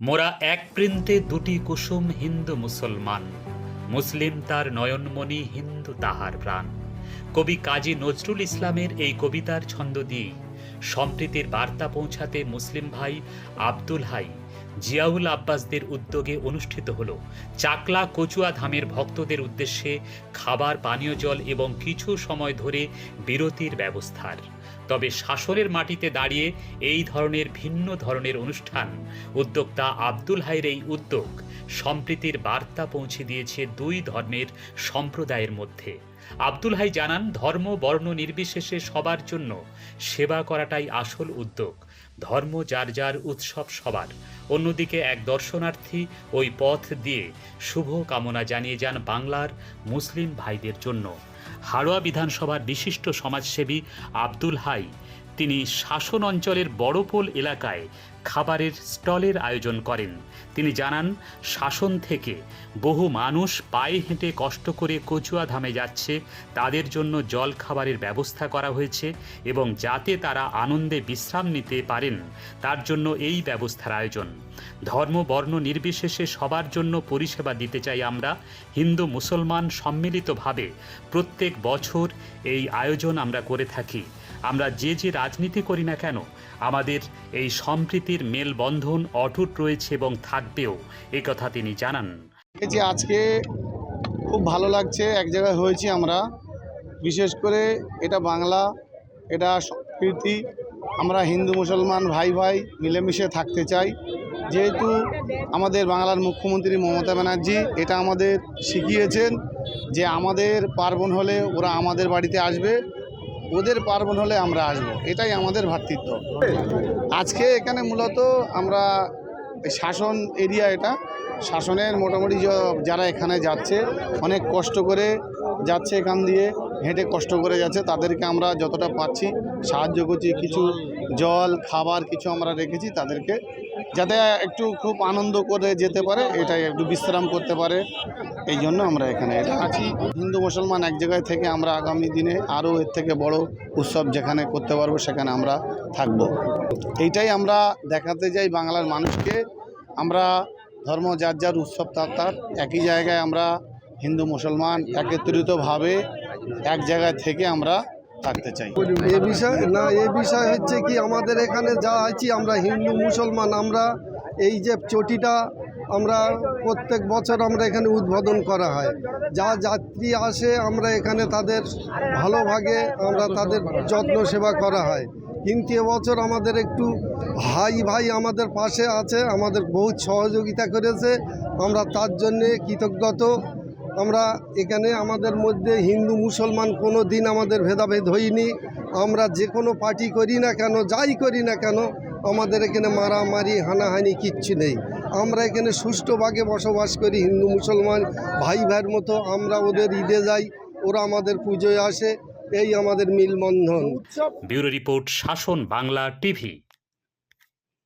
মোরা এক বৃন্তে দুটি কুসুম হিন্দু মুসলমান। মুসলিম তার নয়নমণি হিন্দু তাহার প্রাণ। কবি কাজী নজরুল ইসলামের এই কবিতার ছন্দ দিয়ে সম্প্রীতির বার্তা পৌঁছাতে মুসলিম ভাই আব্দুল হাই জিয়াউল আব্বাসদের উদ্যোগে অনুষ্ঠিত হল চাকলা কচুয়া ধামের ভক্তদের উদ্দেশ্যে খাবার, পানীয় জল এবং কিছু সময় ধরে বিরতির ব্যবস্থার। তবে শাসনের মাটিতে দাঁড়িয়ে এই ধরনের ভিন্ন ধরনের অনুষ্ঠান উদ্যোক্তা আব্দুল হাইয়ের এই উদ্যোগ সম্প্রীতির বার্তা পৌঁছে দিয়েছে দুই ধর্মের সম্প্রদায়ের মধ্যে। আব্দুল হাই জানান, ধর্ম, বর্ণ নির্বিশেষে সবার জন্য সেবা করাটাই আসল উদ্যোগ। ধর্ম যার যার উৎসব সবার। অন্যদিকে এক দর্শনার্থী ওই পথ দিয়ে শুভ কামনা জানিয়ে যান বাংলার মুসলিম ভাইদের জন্য। হাড়োয়া বিধানসভার বিশিষ্ট সমাজসেবী আব্দুল হাই তিনি শাসন অঞ্চলের বড়পোল এলাকায় খাবারের স্টলের আয়োজন করেন। তিনি জানান, শাসন থেকে বহু মানুষ পায়ে হেঁটে কষ্ট করে কচুয়া ধামে যাচ্ছে, তাদের জন্য জল খাবারের ব্যবস্থা করা হয়েছে এবং যাতে তারা আনন্দে বিশ্রাম নিতে পারেন, তার জন্য এই ব্যবস্থার আয়োজন। ধর্ম, বর্ণ নির্বিশেষে সবার জন্য পরিষেবা দিতে চাই আমরা, হিন্দু, মুসলমান সম্মিলিতভাবে প্রত্যেক বছর এই আয়োজন আমরা করে থাকি। আমরা যে যে রাজনীতি করি না কেন, আমাদের এই সম্প্রীতির মেলবন্ধন অটুট রয়েছে এবং থাকবেও কথা তিনি জানান। যে আজকে খুব ভালো লাগছে, এক জায়গায় হয়েছি আমরা। বিশেষ করে এটা বাংলা, এটা সংস্কৃতি আমরা হিন্দু, মুসলমান, ভাই ভাই মিলেমিশে থাকতে চাই। যেহেতু আমাদের বাংলার মুখ্যমন্ত্রী মমতা ব্যানার্জি এটা আমাদের শিখিয়েছেন যে আমাদের পার্বণ হলে ওরা আমাদের বাড়িতে আসবে। ওদের পার্বণ হলে আমরা আসব। এটাই আমাদের ভ্রাতৃত্ব আজকে এখানে মূলত আমরা শাসন এরিয়া এটা। শাসনের মোটামুটি যারা এখানে যাচ্ছে, অনেক কষ্ট করে যাচ্ছে এখান দিয়ে, হেঁটে কষ্ট করে যাচ্ছে, তাদেরকে আমরা যতটা পাচ্ছি সাহায্য করছি। কিছু জল, খাবার কিছু আমরা রেখেছি, তাদেরকে যাতে একটু খুব আনন্দ করে যেতে পারে, এটাই একটু বিশ্রাম করতে পারে, এই জন্য আমরা এখানে এটা আছি। হিন্দু, মুসলমান এক জায়গায় থেকে আমরা আগামী দিনে আরও এর থেকে বড় উৎসব যেখানে করতে পারব সেখানে আমরা থাকব। এইটাই আমরা দেখাতে যাই বাংলার মানুষকে। আমরা ধর্ম, যার যার উৎসব তার তার। একই জায়গায় আমরা হিন্দু, মুসলমান একত্রিতভাবে এক জায়গায় থেকে আমরা থাকতে চাই। এ বিষয় না এই বিষয় হচ্ছে কি, আমাদের এখানে যা আছি, আমরা হিন্দু, মুসলমান, আমরা এই যে চটিটা আমরা প্রত্যেক বছর আমরা এখানে উদ্বোধন করা হয়। যা যাত্রী আসে, আমরা এখানে তাদের ভালোভাগে আমরা তাদের যত্ন সেবা করা হয়। কিন্তু এবছর আমাদের একটু ভাই ভাই আমাদের পাশে আছে, আমাদের বহুত সহযোগিতা করেছে। আমরা তার জন্যে কৃতজ্ঞত। আমরা এখানে আমাদের মধ্যে হিন্দু, মুসলমান কোনো দিন আমাদের ভেদাভেদ হইনি আমরা যে কোনো পার্টি করি না কেন, যাই করি না কেন, আমাদের এখানে মারামারি, হানাহানি কিচ্ছু নেই। আমরা এখানে সুষ্ঠুভাবে বসবাস করি, হিন্দু, মুসলমান ভাই ভাইয়ের মতো। আমরা ওদের ঈদে যাই, ওরা আমাদের পুজোয় আসে, এই আমাদের মিলবন্ধন। ব্যুরো রিপোর্ট, শাসন বাংলা টিভি।